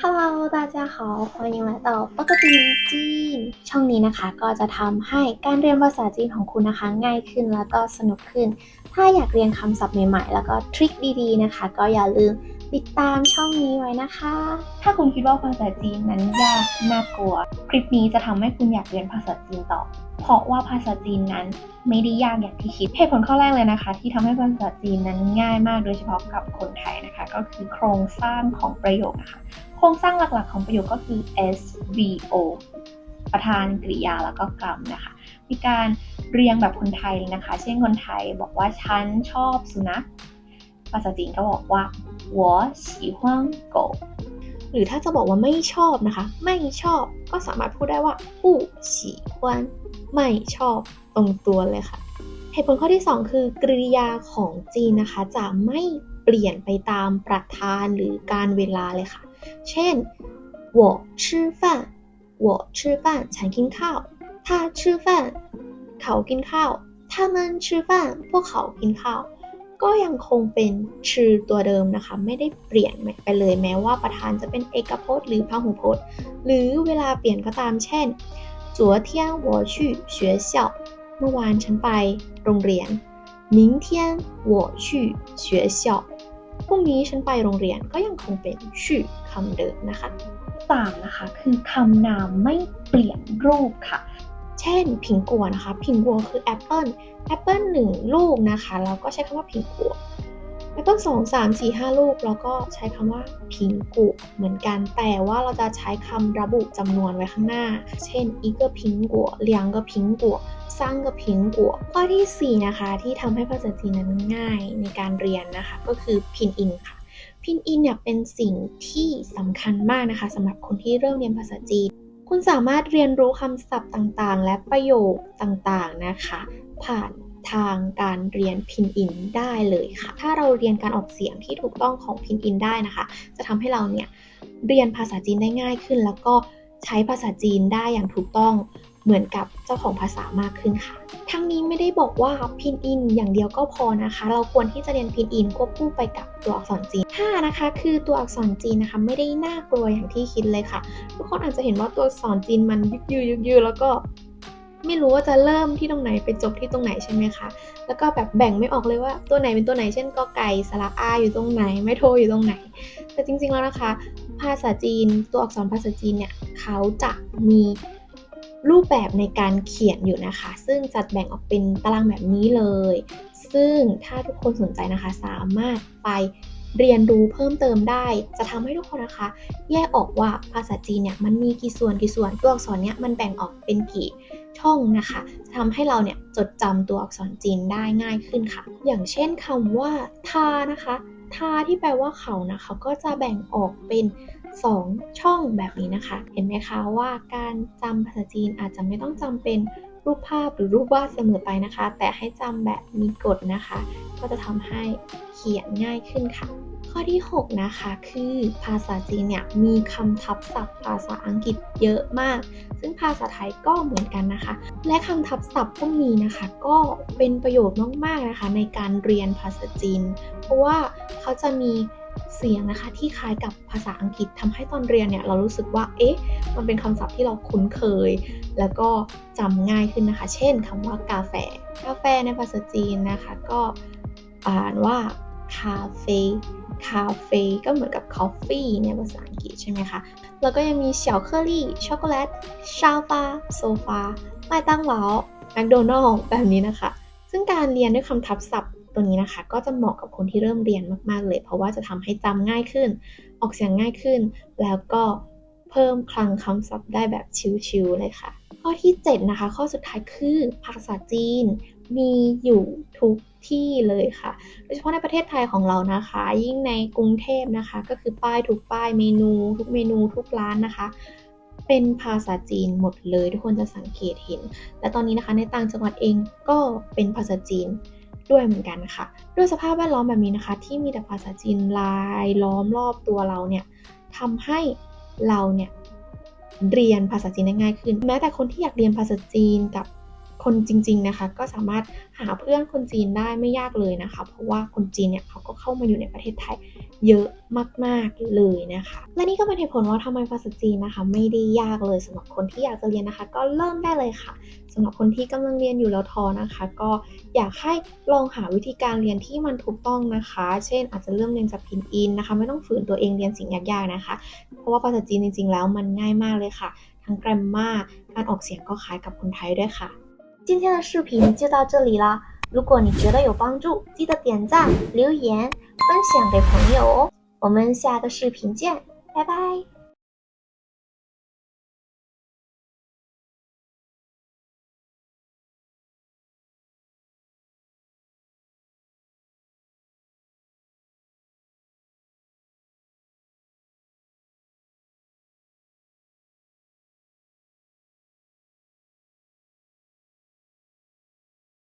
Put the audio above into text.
好，欢迎来到ปกติจีนช่องนี้นะคะก็จะทำให้การเรียนภาษาจีนของคุณนะคะง่ายขึ้นแล้วก็สนุกขึ้น ถ้าอยากเรียนคำศัพท์ใหม่ๆ แล้วก็ทริคดีๆนะคะ ก็อย่าลืมติดตามช่องนี้ไว้นะคะ ถ้าคุณคิดว่าภาษาจีนนั้นยากน่ากลัว คลิปนี้จะทำให้คุณอยากเรียนภาษาจีนต่อ เพราะว่าภาษาจีนนั้นไม่ได้ยากอย่างที่คิดเหตุผลข้อแรกเลยนะคะ ที่ทำให้ภาษาจีนนั้นง่ายมากโดยเฉพาะกับคนไทยนะคะ ก็คือโครงสร้างของประโยคนะคะ โครงสร้างหลักๆของประโยคก็คือ SVO ประธานกริยาแล้วก็กรรมนะคะ มีการเรียงแบบคนไทยเลยนะคะ เช่นคนไทยบอกว่าฉันชอบสุนัข ภาษาจีนก็บอกว่า我喜欢狗หรือถ้าจะบอกว่าไม่ชอบนะคะ ไม่ชอบก็สามารถพูดได้ว่า不喜欢ไม่ชอบตรงตัวเลยค่ะ เหตุผลข้อที่ 2 คือกริยาของจีนนะคะ จะไม่เปลี่ยนไปตามประธานหรือการเวลาเลยค่ะ เช่น我吃饭我吃饭ฉันกินข้าว他吃饭เขากินข้าว他们吃饭พวกเขากินข้าว ก็ยังคงเป็นชื่อตัวเดิมนะคะ ไม่ได้เปลี่ยนไปเลยแม้ว่าประธานจะเป็นเอกพจน์หรือพหูพจน์ หรือเวลาเปลี่ยนก็ตามเช่น昨天我去学校เมื่อวานฉันไปโรงเรียน明天我去学校 พรุ่งนี้ฉันไปโรงเรียนก็ยังคงเป็นชื่อคำเดิมนะคะสามนะคะคือคำนามไม่เปลี่ยนรูปค่ะ เช่นผิงกัวนะคะผิงกัวคือแอปเปิลแอปเปิลหนึ่งลูกนะคะแล้วก็ใช้คำว่าผิงกัวแอปเปิลสองสามสี่ห้าลูกแล้วก็ใช้คำว่าผิงกุเหมือนกัน แต่ว่าเราจะใช้คำระบุจำนวนไว้ข้างหน้า เช่น一个 สร้างกับพิงกัวข้อที่ 4 นะคะ ที่ทำให้ภาษาจีนนั้นง่ายในการเรียนนะคะ ก็คือพินอินค่ะ พินอินเนี่ยเป็นสิ่งที่สำคัญมากนะคะสำหรับคนที่เริ่มเรียนภาษาจีน คุณสามารถเรียนรู้คำศัพท์ต่างๆ และประโยคต่างๆนะคะ ผ่านทางการเรียนพินอินได้เลยค่ะ ถ้าเราเรียนการออกเสียงที่ถูกต้องของพินอินได้นะคะ จะทำให้เราเนี่ยเรียนภาษาจีนได้ง่ายขึ้น แล้วก็ใช้ภาษาจีนได้อย่างถูกต้อง เหมือนกับเจ้าของภาษามากขึ้นค่ะ ทั้งนี้ไม่ได้บอกว่าพินอินอย่างเดียวก็พอนะคะ เราควรที่จะเรียนพินอินควบคู่ไปกับตัวอักษรจีน 5 นะคะ คือตัวอักษรจีนนะคะไม่ได้น่ากลัวอย่างที่คิดเลยค่ะ ทุกคนอาจจะเห็นว่าตัวอักษรจีนมันยึกยือยึกยือแล้วก็ไม่รู้ว่าจะเริ่มที่ตรงไหนไปจบที่ตรงไหนใช่ไหมคะ แล้วก็แบบแบ่งไม่ออกเลยว่าตัวไหนเป็นตัวไหน เช่นกอไก่สระอาอยู่ตรงไหน ไม่โทอยู่ตรงไหน แต่จริงๆแล้วนะคะ ภาษาจีน ตัวอักษรภาษาจีนเนี่ยเขาจะมี รูปแบบในการเขียนอยู่นะคะ ซึ่งจัดแบ่งออกเป็นตารางแบบนี้เลย ซึ่งถ้าทุกคนสนใจนะคะ สามารถไปเรียนรู้เพิ่มเติมได้ จะทำให้ทุกคนนะคะ แยกออกว่าภาษาจีนเนี่ยมันมีกี่ส่วนกี่ส่วนตัวอักษรเนี่ยมันแบ่งออกเป็นกี่ช่องนะคะจะทำให้เราเนี่ยจดจำตัวอักษรจีนได้ง่ายขึ้นค่ะ อย่างเช่นคำว่าทานะคะ ทาที่แปลว่าเขานะคะก็จะแบ่งออกเป็น 2 ช่องแบบนี้นะคะ เห็นไหมคะว่าการจำภาษาจีนอาจจะไม่ต้องจำเป็นรูปภาพหรือรูปวาดเสมอไปนะคะ แต่ให้จำแบบมีกฎนะคะ ก็จะทำให้เขียนง่ายขึ้นค่ะ ข้อที่ 6 นะคะ คือภาษาจีนเนี่ยมีคำทับศัพท์ ภาษาอังกฤษเยอะมาก ซึ่งภาษาไทยก็เหมือนกันนะคะ และคำทับศัพท์พวกนี้นะคะ ก็เป็นประโยชน์มากๆนะคะ ในการเรียนภาษาจีน เพราะว่าเขาจะมีเสียงนะคะที่คล้ายกับภาษาอังกฤษทำให้ตอนเรียนเนี่ยเรารู้สึกว่า เอ๊ะ มันเป็นคำศัพท์ที่เราคุ้นเคย แล้วก็จำง่ายขึ้นนะคะ เช่นคำว่ากาแฟ กาแฟในภาษาจีนนะคะ ก็อ่านว่า คาเฟ่คาเฟ่ก็เหมือนกับ coffee ในภาษาอังกฤษใช่ไหมคะ แล้วก็ยังมีเฉาเคอรี่ ช็อกโกแลต ชาฟาโซฟาไม่ตั้งเหลาแมคโดนัลล์แบบนี้นะคะ ซึ่งการเรียนด้วยคำทับศัพท์ตัวนี้นะคะ ก็จะเหมาะกับคนที่เริ่มเรียนมาก ๆ เลย เพราะว่าจะทำให้จำง่ายขึ้น ออกเสียงง่ายขึ้น แล้วก็เพิ่มคลังคำศัพท์ได้แบบชิวๆเลยค่ะ ข้อที่ 7 นะคะ ข้อสุดท้ายคือภาษาจีนมีอยู่ทุกที่เลยค่ะ โดยเฉพาะในประเทศไทยของเรานะคะ ยิ่งในกรุงเทพนะคะ ก็คือป้ายทุกป้ายเมนู ทุกเมนูทุกร้านนะคะ เป็นภาษาจีนหมดเลย ทุกคนจะสังเกตเห็น และตอนนี้นะคะในต่างจังหวัดเองก็เป็นภาษาจีนด้วยเหมือนกันค่ะ ด้วยสภาพแวดล้อมแบบนี้นะคะ ที่มีแต่ภาษาจีนลายล้อมรอบตัวเราเนี่ยทำให้เราเนี่ย เรียนภาษาจีนได้ง่ายขึ้น แม้แต่คนที่อยากเรียนภาษาจีนกับคนจริง ๆนะคะ ก็สามารถหาเพื่อนคนจีนได้ไม่ยากเลยนะคะ เพราะว่าคนจีนเนี่ยเขาก็เข้ามาอยู่ในประเทศไทย เยอะมากๆเลยนะคะ และนี่ก็เป็นเหตุผลว่าทำไมภาษาจีนนะคะ ไม่ได้ยากเลยสำหรับคนที่อยากจะเรียนนะคะ ก็เริ่มได้เลยค่ะสำหรับคนที่กำลังเรียนอยู่แล้วท้อนะคะ ก็อยากให้ลองหาวิธีการเรียนที่มันถูกต้องนะคะ เช่น อาจจะเริ่มเรียนจากพินอินนะคะ ไม่ต้องฝืนตัวเองเรียนสิ่งยากๆนะคะ เพราะว่าภาษาจีนจริงๆ แล้วมันง่ายมากเลยค่ะ ทั้งแกรมมาการออกเสียงก็คล้ายกับคนไทยด้วยค่ะ 今天的视频就到这里啦。 如果你觉得有帮助，记得点赞、留言、分享给朋友哦。我们下个视频见，拜拜。